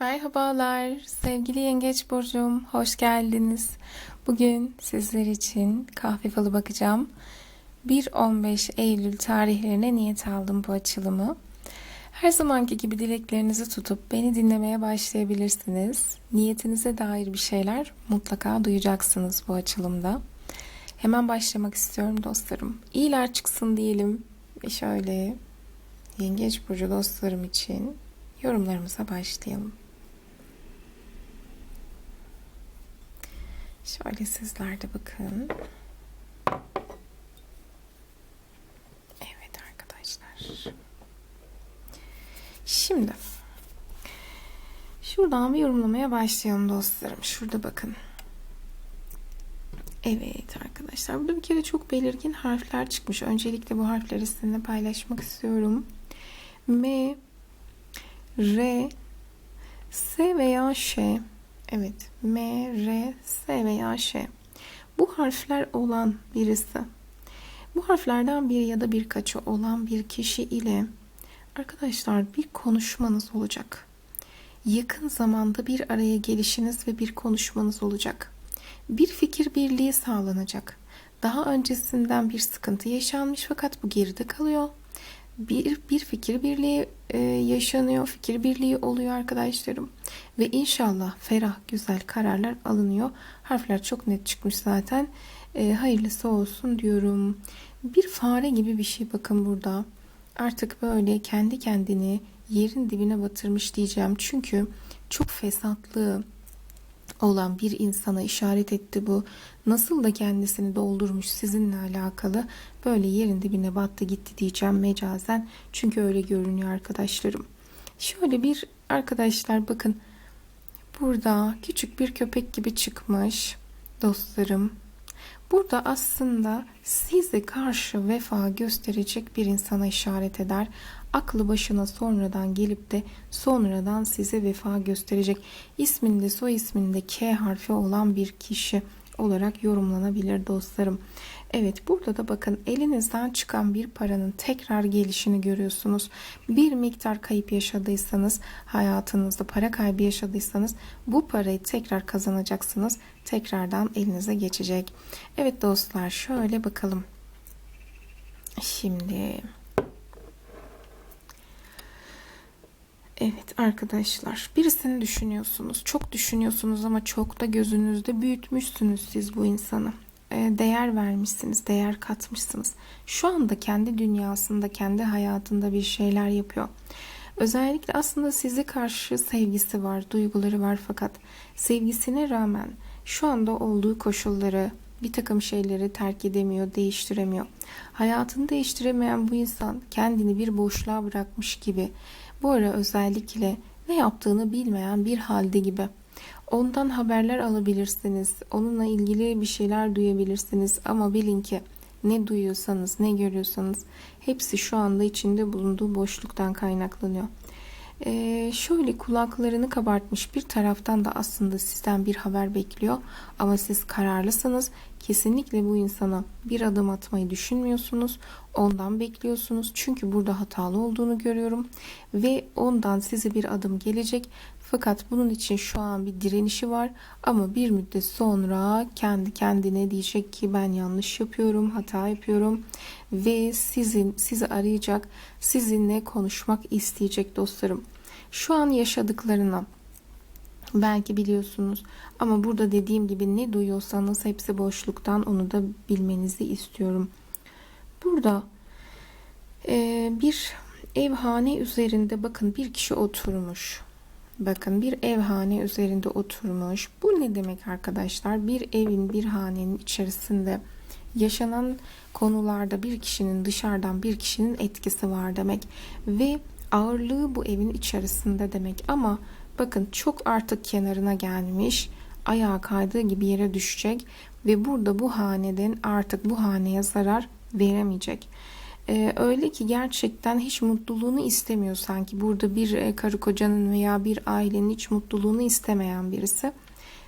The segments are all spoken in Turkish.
Merhabalar sevgili Yengeç Burcu'm, hoş geldiniz. Bugün sizler için kahve falı bakacağım. 1-15 Eylül tarihlerine niyet aldım bu açılımı. Her zamanki gibi dileklerinizi tutup beni dinlemeye başlayabilirsiniz. Niyetinize dair bir şeyler mutlaka duyacaksınız bu açılımda. Hemen başlamak istiyorum dostlarım. İyiler çıksın diyelim ve şöyle Yengeç Burcu dostlarım için yorumlarımıza başlayalım. Şöyle sizler de bakın. Evet arkadaşlar. Şimdi şuradan bir yorumlamaya başlayalım dostlarım. Şurada bakın. Evet arkadaşlar. Burada bir kere çok belirgin harfler çıkmış. Öncelikle bu harfleri sizinle paylaşmak istiyorum. M, R, S veya Ş Evet. M, R, S veya Ş. Bu harfler olan birisi. Bu harflerden biri ya da birkaçı olan bir kişi ile arkadaşlar bir konuşmanız olacak. Yakın zamanda bir araya gelişiniz ve bir konuşmanız olacak. Bir fikir birliği sağlanacak. Daha öncesinden bir sıkıntı yaşanmış fakat bu geride kalıyor bir, bir fikir birliği e, yaşanıyor, fikir birliği oluyor arkadaşlarım. Ve inşallah ferah, güzel kararlar alınıyor. Harfler çok net çıkmış zaten. E, hayırlısı olsun diyorum. Bir fare gibi bir şey bakın burada. Artık böyle kendi kendini yerin dibine batırmış diyeceğim. Çünkü çok fesatlı, olan bir insana işaret etti bu. Nasıl da kendisini doldurmuş sizinle alakalı böyle yerin dibine battı gitti diyeceğim mecazen. Çünkü öyle görünüyor arkadaşlarım. Şöyle bir arkadaşlar bakın burada küçük bir köpek gibi çıkmış dostlarım. Burada aslında size karşı vefa gösterecek bir insana işaret eder. Aklı başına sonradan gelip de sonradan size vefa gösterecek. İsminde soy isminde K harfi olan bir kişi olarak yorumlanabilir dostlarım. Evet burada da bakın elinizden çıkan bir paranın tekrar gelişini görüyorsunuz. Bir miktar kayıp yaşadıysanız hayatınızda para kaybı yaşadıysanız bu parayı tekrar kazanacaksınız. Tekrardan elinize geçecek. Evet dostlar şöyle bakalım. Şimdi Evet arkadaşlar birisini düşünüyorsunuz. Çok düşünüyorsunuz ama çok da gözünüzde büyütmüşsünüz siz bu insanı. E, değer vermişsiniz, değer katmışsınız. Şu anda kendi dünyasında, kendi hayatında bir şeyler yapıyor. Özellikle aslında size karşı sevgisi var, duyguları var fakat sevgisine rağmen şu anda olduğu koşulları, bir takım şeyleri terk edemiyor, değiştiremiyor. Hayatını değiştiremeyen bu insan kendini bir boşluğa bırakmış gibi bu ara özellikle ne yaptığını bilmeyen bir halde gibi. Ondan haberler alabilirsiniz. Onunla ilgili bir şeyler duyabilirsiniz. Ama bilin ki ne duyuyorsanız, ne görüyorsanız hepsi şu anda içinde bulunduğu boşluktan kaynaklanıyor. Ee, şöyle kulaklarını kabartmış bir taraftan da aslında sizden bir haber bekliyor. Ama siz kararlısınız. Kesinlikle bu insana bir adım atmayı düşünmüyorsunuz. Ondan bekliyorsunuz. Çünkü burada hatalı olduğunu görüyorum. Ve ondan size bir adım gelecek. Fakat bunun için şu an bir direnişi var. Ama bir müddet sonra kendi kendine diyecek ki ben yanlış yapıyorum, hata yapıyorum. Ve sizin sizi arayacak, sizinle konuşmak isteyecek dostlarım. Şu an yaşadıklarına belki biliyorsunuz ama burada dediğim gibi ne duyuyorsanız hepsi boşluktan onu da bilmenizi istiyorum. Burada e, bir evhane üzerinde bakın bir kişi oturmuş. Bakın bir evhane üzerinde oturmuş. Bu ne demek arkadaşlar? Bir evin bir hanenin içerisinde yaşanan konularda bir kişinin dışarıdan bir kişinin etkisi var demek ve ağırlığı bu evin içerisinde demek ama bakın çok artık kenarına gelmiş ayağa kaydığı gibi yere düşecek ve burada bu haneden artık bu haneye zarar veremeyecek. Ee, öyle ki gerçekten hiç mutluluğunu istemiyor sanki burada bir e, karı kocanın veya bir ailenin hiç mutluluğunu istemeyen birisi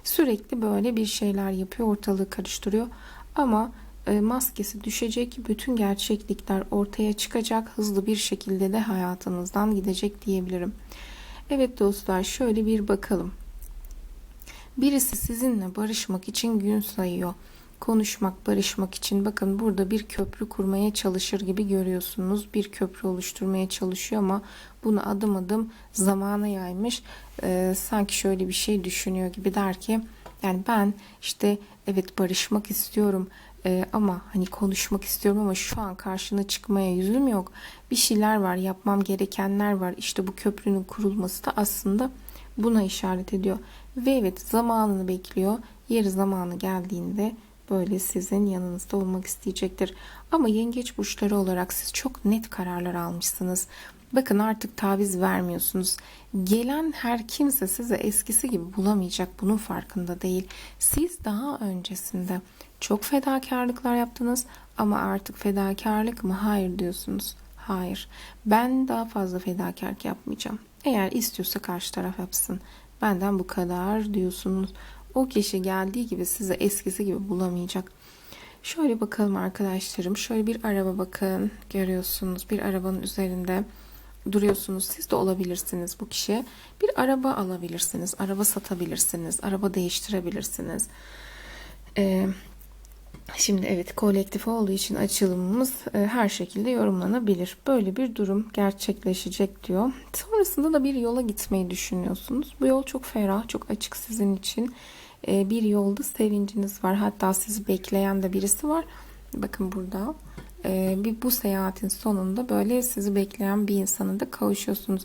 sürekli böyle bir şeyler yapıyor ortalığı karıştırıyor ama e, maskesi düşecek, bütün gerçeklikler ortaya çıkacak, hızlı bir şekilde de hayatınızdan gidecek diyebilirim. Evet dostlar şöyle bir bakalım. Birisi sizinle barışmak için gün sayıyor. Konuşmak, barışmak için bakın burada bir köprü kurmaya çalışır gibi görüyorsunuz. Bir köprü oluşturmaya çalışıyor ama bunu adım adım zamana yaymış. Ee, sanki şöyle bir şey düşünüyor gibi der ki yani ben işte evet barışmak istiyorum ee, ama hani konuşmak istiyorum ama şu an karşına çıkmaya yüzüm yok. Bir şeyler var, yapmam gerekenler var. İşte bu köprünün kurulması da aslında buna işaret ediyor. Ve evet zamanını bekliyor. Yeri zamanı geldiğinde böyle sizin yanınızda olmak isteyecektir. Ama yengeç burçları olarak siz çok net kararlar almışsınız. Bakın artık taviz vermiyorsunuz. Gelen her kimse size eskisi gibi bulamayacak. Bunun farkında değil. Siz daha öncesinde çok fedakarlıklar yaptınız ama artık fedakarlık mı? Hayır diyorsunuz. Hayır. Ben daha fazla fedakarlık yapmayacağım. Eğer istiyorsa karşı taraf yapsın. Benden bu kadar diyorsunuz. O kişi geldiği gibi size eskisi gibi bulamayacak. Şöyle bakalım arkadaşlarım. Şöyle bir araba bakın. Görüyorsunuz. Bir arabanın üzerinde duruyorsunuz. Siz de olabilirsiniz bu kişi. Bir araba alabilirsiniz. Araba satabilirsiniz. Araba değiştirebilirsiniz. Ee, Şimdi evet kolektif olduğu için açılımımız e, her şekilde yorumlanabilir. Böyle bir durum gerçekleşecek diyor. Sonrasında da bir yola gitmeyi düşünüyorsunuz. Bu yol çok ferah, çok açık sizin için. E, bir yolda sevinciniz var. Hatta sizi bekleyen de birisi var. Bakın burada. E, bir bu seyahatin sonunda böyle sizi bekleyen bir insana da kavuşuyorsunuz.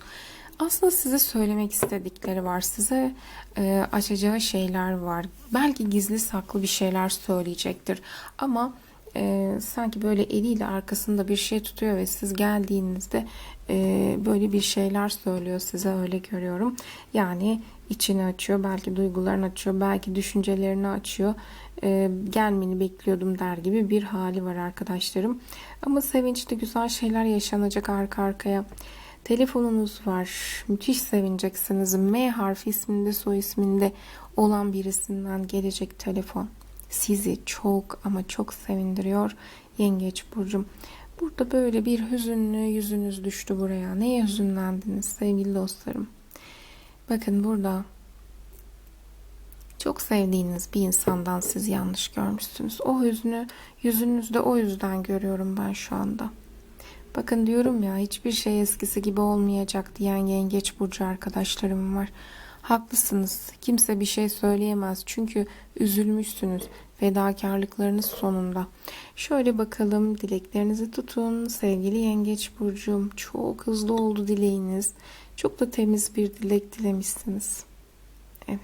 Aslında size söylemek istedikleri var. Size e, açacağı şeyler var. Belki gizli saklı bir şeyler söyleyecektir. Ama e, sanki böyle eliyle arkasında bir şey tutuyor ve siz geldiğinizde e, böyle bir şeyler söylüyor size öyle görüyorum. Yani içini açıyor, belki duygularını açıyor, belki düşüncelerini açıyor. E, gelmeni bekliyordum der gibi bir hali var arkadaşlarım. Ama sevinçli güzel şeyler yaşanacak arka arkaya. Telefonunuz var. Müthiş sevineceksiniz. M harfi isminde soy isminde olan birisinden gelecek telefon. Sizi çok ama çok sevindiriyor Yengeç Burcum. Burada böyle bir hüzünlü yüzünüz düştü buraya. Neye hüzünlendiniz sevgili dostlarım? Bakın burada çok sevdiğiniz bir insandan siz yanlış görmüşsünüz. O hüznü yüzünüzde o yüzden görüyorum ben şu anda. Bakın diyorum ya hiçbir şey eskisi gibi olmayacak diyen yengeç burcu arkadaşlarım var. Haklısınız. Kimse bir şey söyleyemez. Çünkü üzülmüşsünüz. Fedakarlıklarınız sonunda. Şöyle bakalım dileklerinizi tutun. Sevgili yengeç burcum çok hızlı oldu dileğiniz. Çok da temiz bir dilek dilemişsiniz. Evet.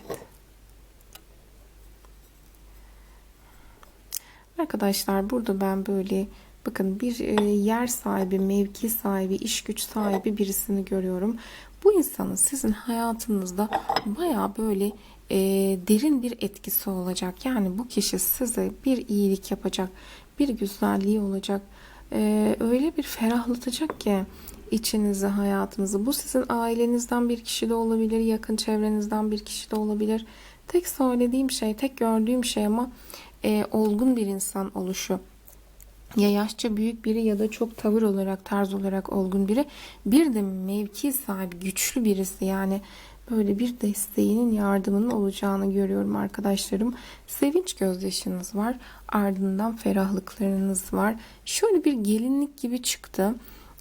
Arkadaşlar burada ben böyle Bakın bir e, yer sahibi, mevki sahibi, iş güç sahibi birisini görüyorum. Bu insanın sizin hayatınızda baya böyle e, derin bir etkisi olacak. Yani bu kişi size bir iyilik yapacak, bir güzelliği olacak. E, öyle bir ferahlatacak ki içinizi, hayatınızı. Bu sizin ailenizden bir kişi de olabilir, yakın çevrenizden bir kişi de olabilir. Tek söylediğim şey, tek gördüğüm şey ama e, olgun bir insan oluşu ya yaşça büyük biri ya da çok tavır olarak tarz olarak olgun biri bir de mevki sahibi güçlü birisi yani böyle bir desteğinin yardımının olacağını görüyorum arkadaşlarım. Sevinç gözyaşınız var ardından ferahlıklarınız var. Şöyle bir gelinlik gibi çıktı.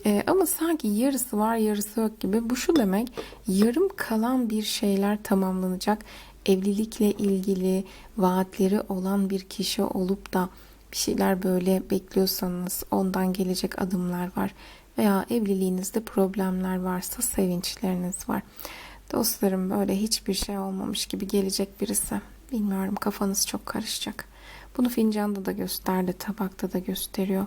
Ee, ama sanki yarısı var yarısı yok gibi. Bu şu demek yarım kalan bir şeyler tamamlanacak. Evlilikle ilgili vaatleri olan bir kişi olup da bir şeyler böyle bekliyorsanız ondan gelecek adımlar var veya evliliğinizde problemler varsa sevinçleriniz var. Dostlarım böyle hiçbir şey olmamış gibi gelecek birisi. Bilmiyorum kafanız çok karışacak. Bunu fincanda da gösterdi, tabakta da gösteriyor.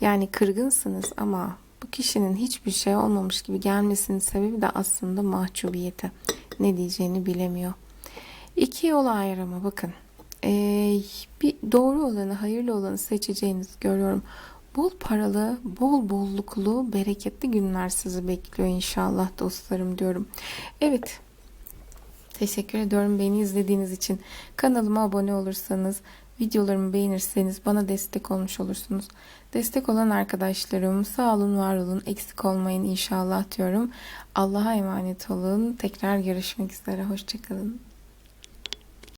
Yani kırgınsınız ama bu kişinin hiçbir şey olmamış gibi gelmesinin sebebi de aslında mahcubiyeti. Ne diyeceğini bilemiyor. İki yol ayrımı bakın e, bir doğru olanı, hayırlı olanı seçeceğinizi görüyorum. Bol paralı, bol bolluklu, bereketli günler sizi bekliyor inşallah dostlarım diyorum. Evet. Teşekkür ediyorum beni izlediğiniz için. Kanalıma abone olursanız Videolarımı beğenirseniz bana destek olmuş olursunuz. Destek olan arkadaşlarım sağ olun, var olun, eksik olmayın inşallah diyorum. Allah'a emanet olun. Tekrar görüşmek üzere. Hoşçakalın.